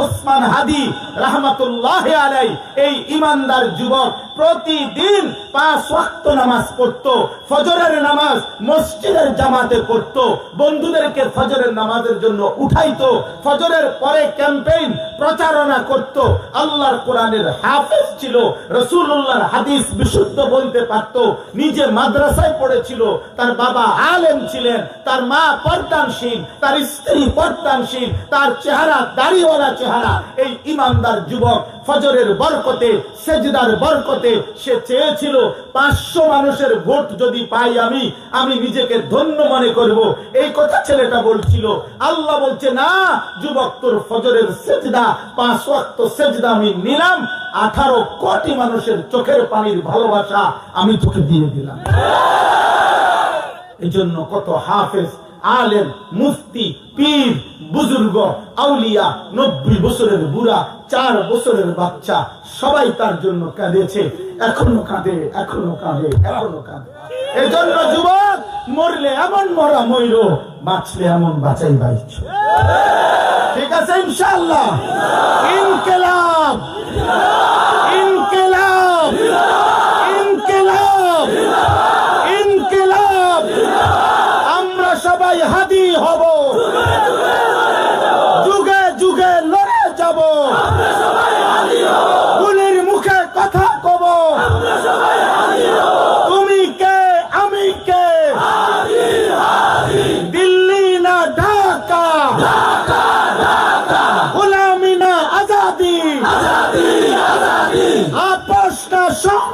ওসমান হাদি রাহমাতুল্লাহ আলাই এই ইমানদার যুবক প্রতিদিন পাঁচ ওয়াক্ত নামাজ পড়তো, ফজরের নামাজ মসজিদের জামাতে পড়তো, বন্ধুদেরকে ফজরের নামাজের জন্য উঠাইতো, ফজরের পরে ক্যাম্পেইন প্রচারণা করত, আল্লাহর কোরআনের হাফেজ ছিল রসুল্লাহর হাদিস বিশুদ্ধ বলতে পারত, নিজে মাদ্রাসায় পড়েছিল, তার বাবা আলেম ছিলেন, তার মা পর্দানশীল, তার স্ত্রী পর্দানশীল, তার চেহারা দাড়িওয়ালা চেহারা, এই ইমানদার যুবক ফজরের বরকতে, সেজদার বরকতে সে চেয়েছিল, পাঁচশো মানুষের ভোট যদি পাই আমি আমি নিজেকে ধন্য মনে করব। এই কথা ছেলেটা বলছিল। আল্লাহ বলছে, না, যুবক, তোর ফজরের সেজদা, পাঁচ ওয়াক্ত সেজদা আমি নিলাম। আঠারো কোটি মানুষের চোখের পানির ভালোবাসা আমি তোকে দিয়ে দিলাম। এই জন্য কত হাফেজ, আলেম, মুফতি, পীর, বুজুর্গ, আউলিয়া, নব্বই বছরের বুড়া চার বছরের বাচ্চা সবাই তার জন্য কাঁদেছে। এখনও কাঁদে এখনও কাঁদে এখনও কাঁদে। এজন্য জন্য যুবক, মরলে এমন মরা ময়ূর বাঁচলে এমন বাঁচাই বাইছ ঠিক আছে ইনশাল্লাহ ইনকেলাব ইনকেলাব ইনকেলাব আমরা সবাই হাদি হব যুগে যুগে লড়ে যাব গুলির মুখে কথা কব তুমি কে আমি কে দিল্লি না ঢাকা গোলামি না আজাদি আপোষ না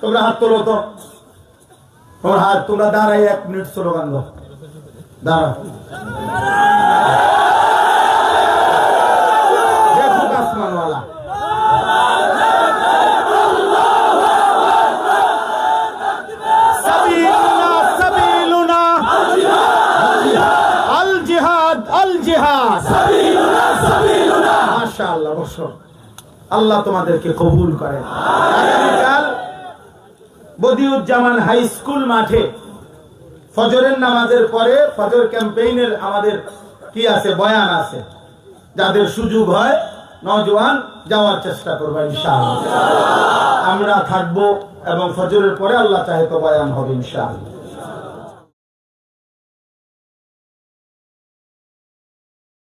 তোমরা হাত তোলো তো। তোমার হাত, তোমরা দাঁড়াই এক মিনিট স্লোগান মাশাআল্লাহ, বসো। আল্লাহ তোমাদেরকে কবুল আগামীকাল বদিউজ্জামান হাই স্কুল মাঠে ফজরের নামাজের পরে ফজর ক্যাম্পেইনের আমাদের কি আছে, বয়ান আছে। যাদের সুযোগ হয় নজওয়ান যাওয়ার চেষ্টা করব ইনশাআল্লাহ। আমরা থাকব এবং ফজরের পরে আল্লাহ চাহে তো বয়ান হবে ইনশাআল্লাহ।